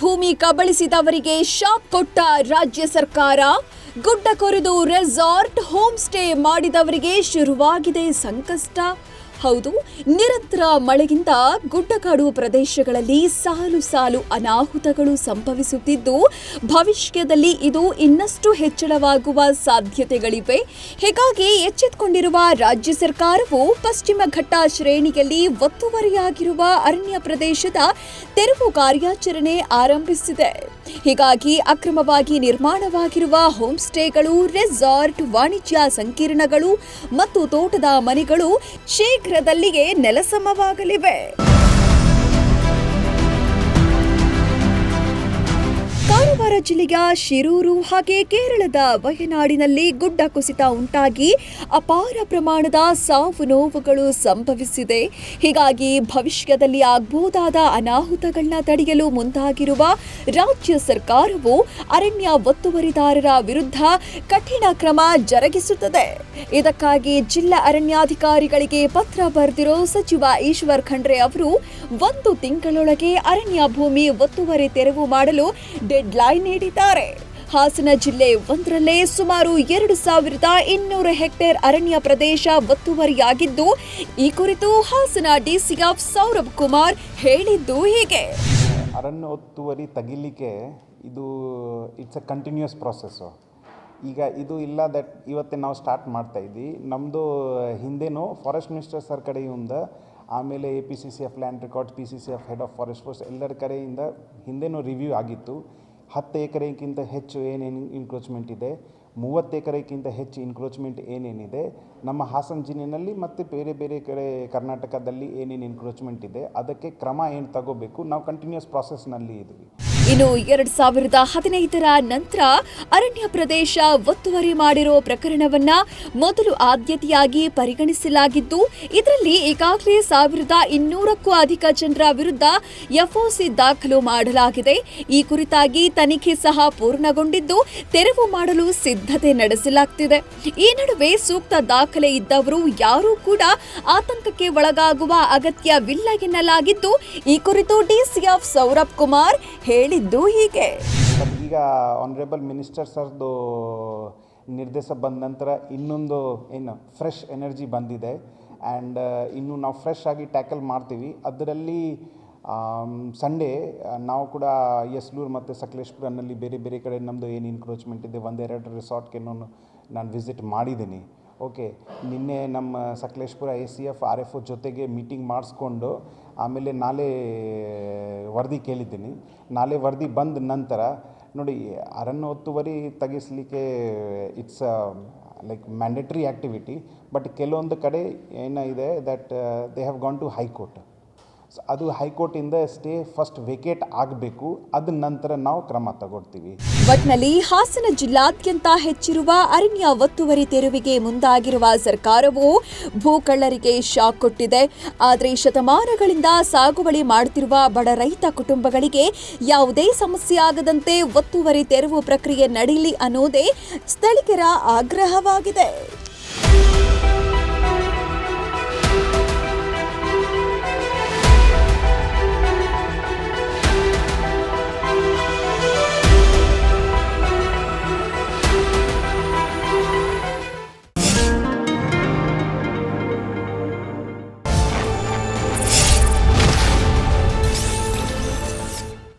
ಭೂಮಿ ಕಬಳಿಸಿದವರಿಗೆ ಶಾಕ್ ಕೊಟ್ಟ ರಾಜ್ಯ ಸರ್ಕಾರ ಗುಡ್ಡ ಕೊರೆದು ರೆಸಾರ್ಟ್ ಹೋಮ್ ಸ್ಟೇ ಮಾಡಿದವರಿಗೆ ಶುರುವಾಗಿದೆ ಸಂಕಷ್ಟ. ಹೌದು, ನಿರಂತರ ಮಳೆಗಿಂತ ಗುಡ್ಡಗಾಡು ಪ್ರದೇಶಗಳಲ್ಲಿ ಸಾಲು ಸಾಲು ಅನಾಹುತಗಳು ಸಂಭವಿಸುತ್ತಿದ್ದು, ಭವಿಷ್ಯದಲ್ಲಿ ಇದು ಇನ್ನಷ್ಟು ಹೆಚ್ಚಳವಾಗುವ ಸಾಧ್ಯತೆಗಳಿವೆ. ಹೀಗಾಗಿ ಎಚ್ಚೆತ್ತುಕೊಂಡಿರುವ ರಾಜ್ಯ ಸರ್ಕಾರವು ಪಶ್ಚಿಮ ಘಟ್ಟ ಶ್ರೇಣಿಯಲ್ಲಿ ಒತ್ತುವರಿಯಾಗಿರುವ ಅರಣ್ಯ ಪ್ರದೇಶದ ತೆರವು ಕಾರ್ಯಾಚರಣೆ ಆರಂಭಿಸಿದೆ. ಹೀಗಾಗಿ ಅಕ್ರಮವಾಗಿ ನಿರ್ಮಾಣವಾಗಿರುವ ಹೋಮ್ ಸ್ಟೇಗಳು ರೆಸಾರ್ಟ್ ವಾಣಿಜ್ಯ ಸಂಕೀರ್ಣಗಳು ಮತ್ತು ತೋಟದ ಮನೆಗಳು ಶೀಘ್ರದಲ್ಲಿಯೇ ನೆಲಸಮವಾಗಲಿವೆ. ಕಾರವಾರ ಜಿಲ್ಲೆಯ ಶಿರೂರು ಹಾಗೆ ಕೇರಳದ ವಯನಾಡಿನಲ್ಲಿ ಗುಡ್ಡ ಕುಸಿತ ಉಂಟಾಗಿ ಅಪಾರ ಪ್ರಮಾಣದ ಸಾವು ನೋವುಗಳು ಸಂಭವಿಸಿದೆ. ಹೀಗಾಗಿ ಭವಿಷ್ಯದಲ್ಲಿ ಆಗಬಹುದಾದ ಅನಾಹುತಗಳನ್ನ ತಡೆಯಲು ಮುಂದಾಗಿರುವ ರಾಜ್ಯ ಸರ್ಕಾರವು ಅರಣ್ಯ ಒತ್ತುವರಿದಾರರ ವಿರುದ್ಧ ಕಠಿಣ ಕ್ರಮ ಜರುಗಿಸುತ್ತದೆ. ಇದಕ್ಕಾಗಿ ಜಿಲ್ಲಾ ಅರಣ್ಯಾಧಿಕಾರಿಗಳಿಗೆ ಪತ್ರ ಬರೆದಿರೋ ಸಚಿವ ಈಶ್ವರ್ ಖಂಡ್ರೆ ಅವರು ಒಂದು ತಿಂಗಳೊಳಗೆ ಅರಣ್ಯ ಭೂಮಿ ಒತ್ತುವರಿ ತೆರವು ಮಾಡಲು ಡೆಡ್ ಲೈನ್ ನೀಡಿದ್ದಾರೆ. ಹಾಸನ ಜಿಲ್ಲೆ ಒಂದರಲ್ಲೇ ಸುಮಾರು ಎರಡು ಸಾವಿರದ ಇನ್ನೂರು ಹೆಕ್ಟೇರ್ ಅರಣ್ಯ ಪ್ರದೇಶ ಒತ್ತುವರಿಯಾಗಿದ್ದು, ಈ ಕುರಿತು ಹಾಸನ ಡಿಸಿಎಫ್ ಸೌರಭ್ ಕುಮಾರ್ ಹೇಳಿದ್ದು ಹೀಗೆ. ಅರಣ್ಯ ಒತ್ತುವರಿ ತಗಿಲಿಕ್ಕೆ ಇದು ಇಟ್ಸ್ ಅ ಕಂಟಿನ್ಯೂಸ್ ಪ್ರಾಸೆಸ್ಸು ಈಗ ಇದು ಇಲ್ಲ ದಟ್ ಇವತ್ತೇ ನಾವು ಸ್ಟಾರ್ಟ್ ಮಾಡ್ತಾ ಇದ್ವಿ. ನಮ್ಮದು ಹಿಂದೆನೂ ಫಾರೆಸ್ಟ್ ಮಿನಿಸ್ಟರ್ ಸರ್ ಕಡೆಯಿಂದ, ಆಮೇಲೆ A P C C F land record P C C F head of forest force ಎಲ್ಲರ ಕಡೆಯಿಂದ ಹಿಂದೆನೂ ರಿವ್ಯೂ ಆಗಿತ್ತು. ಹತ್ತು ಎಕರೆಗಿಂತ ಹೆಚ್ಚು ಏನೇನು ಇನ್ಕ್ರೋಚ್ಮೆಂಟ್ ಇದೆ, ಮೂವತ್ತು ಎಕರೆಗಿಂತ ಹೆಚ್ಚು ಇನ್ಕ್ರೋಚ್ಮೆಂಟ್ ಏನೇನಿದೆ, ನಮ್ಮ ಹಾಸನ ಜಿಲ್ಲೆಯಲ್ಲಿ ಮತ್ತು ಬೇರೆ ಬೇರೆ ಕಡೆ ಕರ್ನಾಟಕದಲ್ಲಿ ಏನೇನು ಇನ್ಕ್ರೋಚ್ಮೆಂಟ್ ಇದೆ, ಅದಕ್ಕೆ ಕ್ರಮ ಏನು ತಗೋಬೇಕು, ನಾವು ಕಂಟಿನ್ಯೂಸ್ ಪ್ರಾಸೆಸ್ನಲ್ಲಿ ಇದ್ವಿ. ಇನ್ನು ಎರಡ್ ಸಾವಿರದ ಹದಿನೈದರ ನಂತರ ಅರಣ್ಯ ಪ್ರದೇಶ ಒತ್ತುವರಿ ಮಾಡಿರೋ ಪ್ರಕರಣವನ್ನ ಮೊದಲು ಆದ್ಯತೆಯಾಗಿ ಪರಿಗಣಿಸಲಾಗಿದ್ದು, ಇದರಲ್ಲಿ ಈಗಾಗಲೇ ಸಾವಿರದ ಇನ್ನೂರಕ್ಕೂ ಅಧಿಕ ಜನರ ವಿರುದ್ಧ ಎಫ್ಒಸಿ ದಾಖಲು ಮಾಡಲಾಗಿದೆ. ಈ ಕುರಿತಾಗಿ ತನಿಖೆ ಸಹ ಪೂರ್ಣಗೊಂಡಿದ್ದು, ತೆರವು ಮಾಡಲು ಸಿದ್ಧತೆ ನಡೆಸಲಾಗ್ತಿದೆ. ಈ ನಡುವೆ ಸೂಕ್ತ ದಾಖಲೆ ಇದ್ದವರು ಯಾರೂ ಕೂಡ ಆತಂಕಕ್ಕೆ ಒಳಗಾಗುವ ಅಗತ್ಯವಿಲ್ಲ ಎನ್ನಲಾಗಿದ್ದು, ಈ ಕುರಿತು ಡಿಸಿಎಫ್ ಸೌರಭ್ ಕುಮಾರ್ ಹೇಳಿದ್ದು ಹೀಗೆ. ಈಗ ಆನರೇಬಲ್ ಮಿನಿಸ್ಟರ್ ಸರ್ದು ನಿರ್ದೇಶ ಬಂದ ನಂತರ ಇನ್ನೊಂದು, ಏನು ಫ್ರೆಶ್ ಎನರ್ಜಿ ಬಂದಿದೆ. ಆ್ಯಂಡ್ ಇನ್ನು ನಾವು ಫ್ರೆಶ್ ಆಗಿ ಟ್ಯಾಕಲ್ ಮಾಡ್ತೀವಿ. ಅದರಲ್ಲಿ ಸಂಡೇ ನಾವು ಕೂಡ ಯಸ್ಲೂರು ಮತ್ತು ಸಕಲೇಶ್ಪುರನಲ್ಲಿ ಬೇರೆ ಬೇರೆ ಕಡೆ ನಮ್ಮದು ಏನು ಇನ್ಕ್ರೋಚ್ಮೆಂಟ್ ಇದೆ, ಒಂದೆರಡು ರೆಸಾರ್ಟ್ಗೆ ನಾನು ವಿಸಿಟ್ ಮಾಡಿದ್ದೀನಿ. ಓಕೆ, ನಿನ್ನೆ ನಮ್ಮ Sakleshpur A C F R F O ಜೊತೆಗೆ ಮೀಟಿಂಗ್ ಮಾಡಿಸ್ಕೊಂಡು ಆಮೇಲೆ ನಾಳೆ ವರದಿ ಕೇಳಿದ್ದೀನಿ. ನಾಳೆ ವರದಿ ಬಂದ ನಂತರ ನೋಡಿ ಅರಣ್ಯ ಒತ್ತುವರಿ ತೆಗಿಸ್ಲಿಕ್ಕೆ it's like mandatory activity but ಕೆಲವೊಂದು ಕಡೆ ಏನಿದೆ that they have gone to high court ಅದು ಹೈಕೋರ್ಟಿಂದ ಸ್ಟೇ ಫಸ್ಟ್ ವೇಕೇಟ್ ಆಗಬೇಕು. ಅದ ನಂತರ ನಾವು ಕ್ರಮ ತಗೊಳ್ತೀವಿ. ಒಟ್ನಲ್ಲಿ ಹಾಸನ ಜಿಲ್ಲಾದ್ಯಂತ ಹೆಚ್ಚಿರುವ ಅರಣ್ಯ ಒತ್ತುವರಿ ತೆರವಿಗೆ ಮುಂದಾಗಿರುವ ಸರ್ಕಾರವು ಭೂಕಳ್ಳರಿಗೆ ಶಾಕ್ ಕೊಟ್ಟಿದೆ. ಆದರೆ ಶತಮಾನಗಳಿಂದ ಸಾಗುವಳಿ ಮಾಡುತ್ತಿರುವ ಬಡ ರೈತ ಕುಟುಂಬಗಳಿಗೆ ಯಾವುದೇ ಸಮಸ್ಯೆ ಆಗದಂತೆ ಒತ್ತುವರಿ ತೆರವು ಪ್ರಕ್ರಿಯೆ ನಡೆಯಲಿ ಅನ್ನೋದೇ ಸ್ಥಳೀಯರ ಆಗ್ರಹವಾಗಿದೆ.